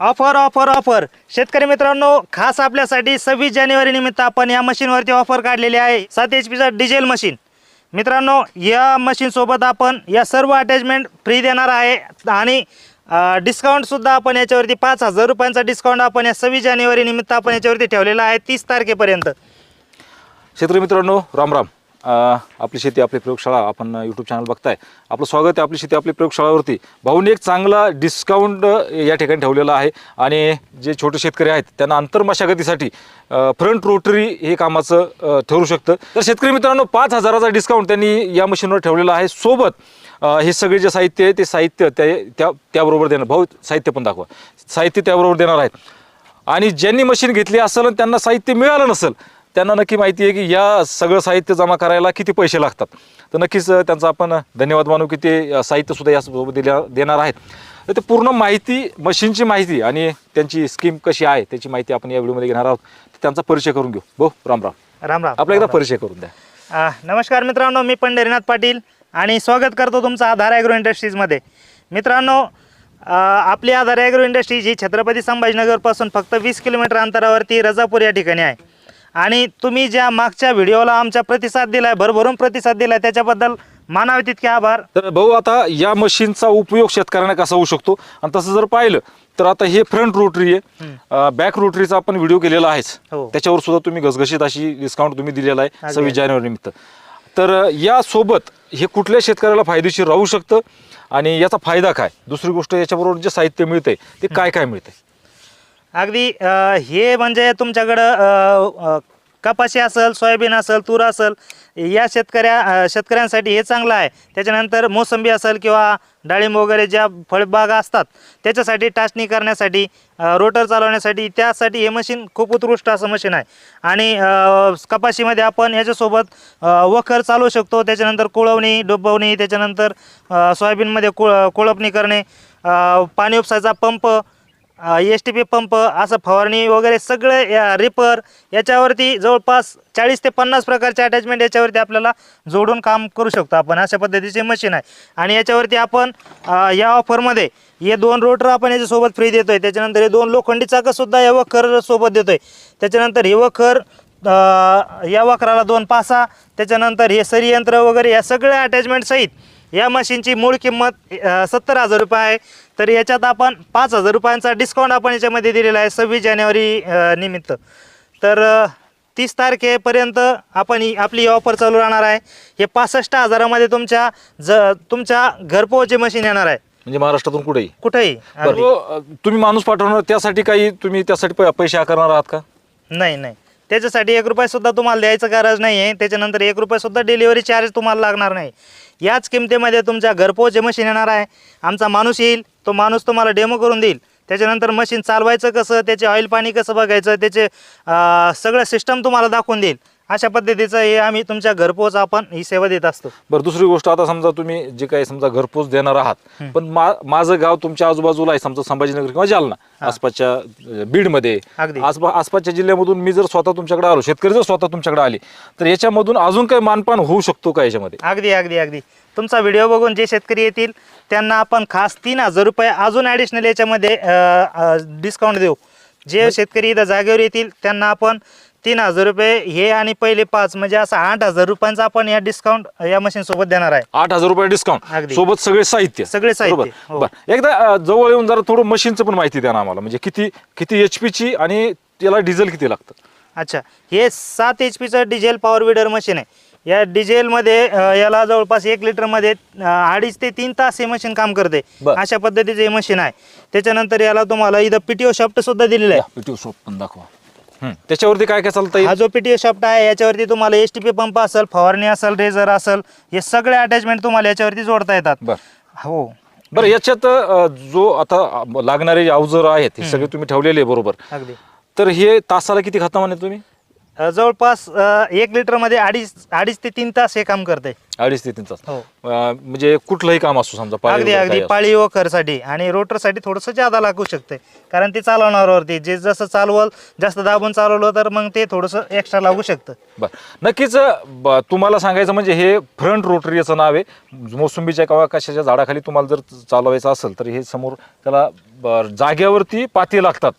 Offer offer offer. शेतकरी मित्रांनो खास आपल्यासाठी सव्वीस जानेवारी निमित्त आपण या मशीनवरती ऑफर काढलेली आहे. सात एच पीचं डिझेल मशीन. मित्रांनो या मशीनसोबत आपण या सर्व अटॅचमेंट फ्री देणार आहे. आणि डिस्काउंटसुद्धा आपण याच्यावरती पाच हजार रुपयांचा डिस्काउंट आपण या सव्वीस जानेवारी निमित्त आपण याच्यावरती ठेवलेला आहे तीस तारखेपर्यंत. शेतकरी मित्रांनो राम राम. आपली शेती आपली प्रयोगशाळा आपण यूट्यूब चॅनल बघताय. आपलं स्वागत आहे आपली शेती आपली प्रयोगशाळावरती. भाऊने एक चांगला डिस्काउंट या ठिकाणी ठेवलेला आहे. आणि जे छोटे शेतकरी आहेत त्यांना अंतर्मशागतीसाठी फ्रंट रोटरी हे कामाचं ठरू शकतं. तर शेतकरी मित्रांनो पाच हजाराचा डिस्काउंट त्यांनी या मशीनवर ठेवलेला आहे. सोबत हे सगळे जे साहित्य आहे ते साहित्य त्या त्या त्याबरोबर देणार. भाऊ साहित्य पण दाखवा. साहित्य त्याबरोबर देणार आहेत. आणि ज्यांनी मशीन घेतली असेल आणि त्यांना साहित्य मिळालं नसेल त्यांना नक्की माहिती आहे की या सगळं साहित्य जमा करायला किती पैसे लागतात. तर नक्कीच त्यांचा आपण धन्यवाद मानू की ते साहित्यसुद्धा यासोबत दिल्या देणार आहेत. तर ते पूर्ण माहिती मशीनची माहिती आणि त्यांची स्कीम कशी आहे त्याची माहिती आपण या व्हिडिओमध्ये घेणार आहोत. तर त्यांचा परिचय करून घेऊ. भाऊ राम राम. राम राम. आपला एकदा परिचय करून द्या. नमस्कार मित्रांनो मी पंढरीनाथ पाटील आणि स्वागत करतो तुमचं आधार ॲग्रो इंडस्ट्रीजमध्ये. मित्रांनो आपली आधार ॲग्रो इंडस्ट्रीज ही छत्रपती संभाजीनगरपासून फक्त वीस किलोमीटर अंतरावरती रजापूर या ठिकाणी आहे. आणि तुम्ही ज्या मागच्या व्हिडिओला आमच्या प्रतिसाद दिला आहे भरभरून प्रतिसाद दिला आहे त्याच्याबद्दल मानावे तितके आभार. तर भाऊ आता या मशीनचा उपयोग शेतकऱ्यांना कसा होऊ शकतो? आणि तसं जर पाहिलं तर आता हे फ्रंट रोटरी आहे. बॅक रोटरीचा आपण व्हिडिओ केलेला आहेच. हो. त्याच्यावर सुद्धा तुम्ही घसघशीत अशी डिस्काउंट तुम्ही दिलेला आहे. सव्वीस जानेवारी निमित्त. तर अ, यासोबत हे कुठल्या शेतकऱ्याला फायदेशीर राहू शकतं? आणि याचा फायदा काय? दुसरी गोष्ट याच्याबरोबर जे साहित्य मिळतंय ते काय काय मिळतंय? अगदी अ, हे म्हणजे तुमच्याकडं अ, अ, कपाशी असेल सोयाबीन असेल तूर असेल या शेतकऱ्या अ, शेतकऱ्यांसाठी हे चांगलं आहे. त्याच्यानंतर मोसंबी असेल किंवा डाळिंब वगैरे ज्या फळबागा असतात त्याच्यासाठी टाचणी करण्यासाठी अ, रोटर चालवण्यासाठी त्यासाठी हे मशीन खूप उत्कृष्ट असं मशीन आहे. आणि अ, कपाशीमध्ये आपण याच्यासोबत अ, वखर चालवू शकतो. त्याच्यानंतर कुळवणी डुबवणी त्याच्यानंतर अ, सोयाबीनमध्ये कुळ कुळपणी करणे अ, पाणी उपसायचा pump S T P pump असं फवारणी वगैरे सगळे या रिपर याच्यावरती जवळपास चाळीस ते पन्नास प्रकारचे अटॅचमेंट याच्यावरती आपल्याला जोडून काम करू शकतो आपण. अशा पद्धतीचे मशीन आहे. आणि याच्यावरती आपण या ऑफरमध्ये हे दोन रोटर आपण याच्यासोबत फ्री देतो आहे त्याच्यानंतर हे दोन लोखंडी चाकंसुद्धा या वखरसोबत सोबत आहे त्याच्यानंतर हे वखर या वखराला दोन पासा त्याच्यानंतर हे सरयंत्र वगैरे या सगळ्या अटॅचमेंटसहित या मशीनची मूळ किंमत सत्तर हजार रुपये आहे. तर याच्यात आपण पाच हजार रुपयांचा डिस्काउंट आपण याच्यामध्ये दिलेला आहे सव्वीस जानेवारी निमित्त. तर तीस तारखेपर्यंत आपण ही आपली ही ऑफर चालू राहणार आहे. हे पासष्ट हजारामध्ये तुमच्या ज तुमच्या घरपोहोचे मशीन येणार आहे. म्हणजे महाराष्ट्रातून कुठेही? कुठेही. बरं. अ, तुम्ही माणूस पाठवणार त्यासाठी काही तुम्ही त्यासाठी पै- पैसे आकारणार आहात का? नाही नाही. त्याच्यासाठी एक रुपयासुद्धा तुम्हाला द्यायचं गरज नाही आहे त्याच्यानंतर एक रुपयासुद्धा डिलिव्हरी चार्ज तुम्हाला लागणार नाही. याच किमतीमध्ये तुमच्या घरपोच मशीन येणार आहे. आमचा माणूस येईल तो माणूस तुम्हाला डेमो करून देईल. त्याच्यानंतर मशीन चालवायचं कसं त्याचे ऑइल पाणी कसं बघायचं त्याचे सगळं सिस्टम तुम्हाला दाखवून देईल. अशा पद्धतीचं हे आम्ही तुमच्या घरपोच आपण ही सेवा देत असतो. बरं दुसरी गोष्ट आता समजा तुम्ही जे काही समजा घरपोच देणार आहात पण मा माझं गाव तुमच्या आजूबाजूला आहे समजा संभाजीनगर किंवा जालना आसपासच्या बीडमध्ये. अगदी. आसपा आसपासच्या जिल्ह्यामधून मी जर स्वतः तुमच्याकडे आलो शेतकरी जर स्वतः तुमच्याकडे आले तर याच्यामधून अजून काही मानपान होऊ शकतो का याच्यामध्ये? अगदी अगदी अगदी. तुमचा व्हिडिओ बघून जे शेतकरी येतील त्यांना आपण खास तीन हजार रुपये अजून ॲडिशनल याच्यामध्ये डिस्काउंट देऊ. जे शेतकरी इथं जागेवर येतील त्यांना आपण तीन हजार रुपये हे आणि पहिले पाच म्हणजे असं आठ हजार रुपयांचा आपण या डिस्काउंट या मशीन सोबत देणार आहे आठ हजार रुपये डिस्काउंट अगदी. सोबत सगळे साहित्य सगळे साहित्य, बरोबर. हो. बरं. एकदा अं, जवळ येऊन जरा थोडं मशीनचं पण माहिती द्या ना आम्हाला म्हणजे किती किती एच ची आणि त्याला डिझेल किती लागतं अच्छा हे सात एच पीचं डिझेल पॉवर विडर मशीन आहे या डिझेलमध्ये अ, याला जवळपास एक लिटरमध्ये अ, अडीच ते तीन तास हे मशीन काम करते बरं. अशा पद्धतीचे हे मशीन आहे त्याच्यानंतर याला तुम्हाला इथं पीटीओ शॉफ्ट सुद्धा दिलेला आहे पीटीओ सोप पण दाखवा. त्याच्यावरती काय काय चालतं हा जो पीटीओ शॉफ्ट आहे याच्यावरती तुम्हाला एस टी पी पंप असेल फवारणी असेल रेझर असेल हे सगळे अटॅचमेंट तुम्हाला याच्यावरती जोडता येतात. बरं. हो. बरं याच्यात अं, जो आता लागणारे अवजार आहेत हे सगळे तुम्ही ठेवलेले आहे बरोबर. अगदी. तर हे तासाला किती खाता म्हणे तुम्ही? अ, जवळपास अ, एक लिटरमध्ये अडीच अडीच ते तीन तास हे काम करते. अडीच ते तीन तास. हो. अं, म्हणजे कुठलंही काम असो समजा पाळी अगदी वगैरे अगदी. काही असो. पाळी वखरसाठी आणि रोटरसाठी थोडंसं जादा लागू शकते. कारण ते चालवणाऱ्यावरती जे जसं चालवल जास्त दाबून चालवलं तर मग ते थोडंसं एक्स्ट्रा लागू शकतं. बरं. नक्कीच ब- तुम्हाला सांगायचं म्हणजे हे फ्रंट रोटरी याचं नाव आहे. मोसंबीच्या किंवा कशाच्या झाडाखाली तुम्हाला जर चालवायचं असेल तर हे समोर त्याला ब- जागेवरती पाती लागतात.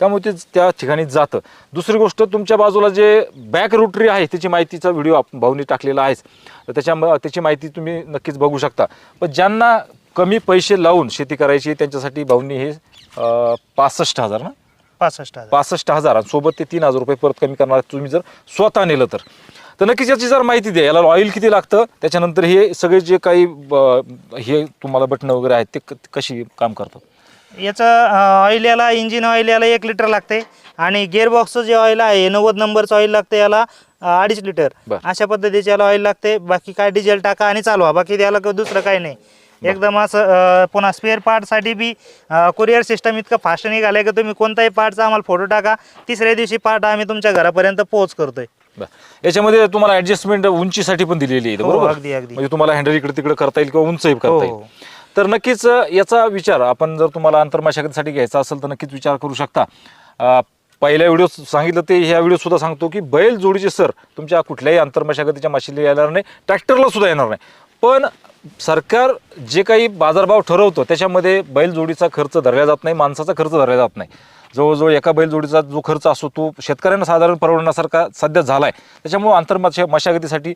त्यामुळे ते त्या ठिकाणी जातं. दुसरी गोष्ट तुमच्या बाजूला जे बॅक रोटरी आहे त्याची माहितीचा व्हिडिओ आप भाऊनी टाकलेला आहेच तर त्याच्या त्याची माहिती तुम्ही नक्कीच बघू शकता. पण ज्यांना कमी पैसे लावून शेती करायची त्यांच्यासाठी भाऊनी हे पासष्ट हजार ना? पासष्ट पासष्ट हजार आणि सोबत ते तीन हजार रुपये परत कमी करणार तुम्ही जर स्वतः नेलं तर. तर नक्कीच याची जर माहिती द्या याला ऑइल किती लागतं त्याच्यानंतर हे सगळे जे काही हे तुम्हाला बटणं वगैरे आहेत ते कशी काम करतात? याचं ऑइल याला इंजिन ऑइल याला एक लिटर लागते. आणि गिअरबॉक्सचं जे ऑइल आहे नव्वद नंबरचं ऑइल लागतं याला अडीच लिटर. अशा पद्धतीचे याला ऑइल लागते. बाकी काय डिझेल टाका आणि चालवा. बाकी त्याला दुसरं काही नाही. एकदम असं पुन्हा स्पेअर पार्टसाठी बी कुरिअर सिस्टम इतकं फास्ट निघालं आहे की तुम्ही कोणताही पार्टचा आम्हाला फोटो टाका. तिसऱ्या दिवशी पार्ट आम्ही तुमच्या घरापर्यंत पोहोच करतोय. याच्यामध्ये तुम्हाला ऍडजस्टमेंट उंचीसाठी पण दिलेली आहे हो, बरोबर? अगदी, अगदी. म्हणजे तुम्हाला हँडल इकडे तिकडे करता येईल किंवा उंचही हो, करता येईल. हो. तर नक्कीच याचा विचार आपण जर तुम्हाला आंतरमाशागतीसाठी घ्यायचा असेल तर नक्कीच विचार करू शकता. पहिल्या व्हिडिओ सांगितलं ते ह्या व्हिडिओसुद्धा सांगतो की बैल जोडीचे सर तुमच्या कुठल्याही आंतरमाशागतीच्या माशीला येणार नाही ट्रॅक्टरला सुद्धा येणार नाही. पण सरकार जे काही बाजारभाव ठरवतो त्याच्यामध्ये बैलजोडीचा खर्च धरला जात नाही माणसाचा खर्च धरला जात नाही. जवळजवळ एका बैलजोडीचा जो खर्च असतो तो शेतकऱ्यांना साधारण परवडण्यासारखा सध्या झाला आहे त्याच्यामुळं आंतरमाशा मशागतीसाठी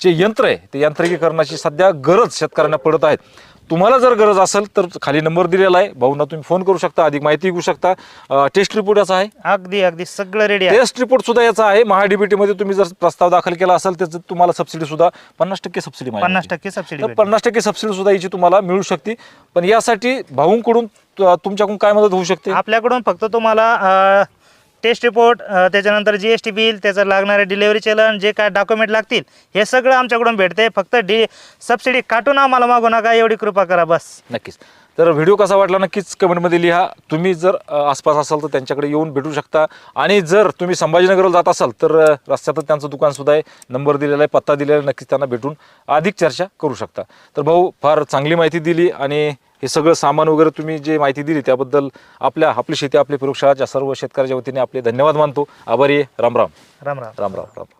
जे यंत्र आहे ते यांत्रिकीकरणाची सध्या गरज शेतकऱ्यांना पडत आहेत. तुम्हाला जर गरज असेल तर खाली नंबर दिलेला आहे. भाऊंना तुम्ही फोन करू शकता अधिक माहिती घेऊ शकता. अं, टेस्ट रिपोर्ट याचा आहे. अगदी अगदी. सगळं रेडी आहे. टेस्ट रिपोर्ट सुद्धा याचा आहे. महाडीबीटी मध्ये तुम्ही जर प्रस्ताव दाखल केला असेल त्याचं तुम्हाला सबसिडी सुद्धा पन्नास टक्के सबसिडी पन्नास टक्के सबसिडी तर पन्नास टक्के सबसिडी सुद्धा याची तुम्हाला मिळू शकते. पण यासाठी भाऊंकडून तु- तुमच्याकडून काय मदत होऊ शकते? आपल्याकडून फक्त तुम्हाला टेस्ट रिपोर्ट त्याच्यानंतर जी एस टी बिल त्याचं लागणारे डिलेवरी चलन जे काय डॉक्युमेंट लागतील हे सगळं आमच्याकडून भेटते. फक्त डी सबसिडी काटून आम्हाला मागू नका एवढी कृपा करा बस. नक्कीच. तर व्हिडिओ कसा वाटला नक्कीच कमेंटमध्ये लिहा. तुम्ही जर आसपास असाल तर त्यांच्याकडे येऊन भेटू शकता. आणि जर तुम्ही संभाजीनगरला जात असाल तर रस्त्यातच त्यांचं दुकान सुद्धा आहे. नंबर दिलेला आहे पत्ता दिलेला आहे नक्कीच त्यांना भेटून अधिक चर्चा करू शकता. तर भाऊ फार चांगली माहिती दिली आणि हे सगळं सामान वगैरे तुम्ही जे माहिती दिली त्याबद्दल आपल्या आपली शेती आपली प्रयोगशाळाच्या सर्व शेतकऱ्याच्या वतीने आपले धन्यवाद मानतो. आभारी राम राम. राम राम. राम राम राम.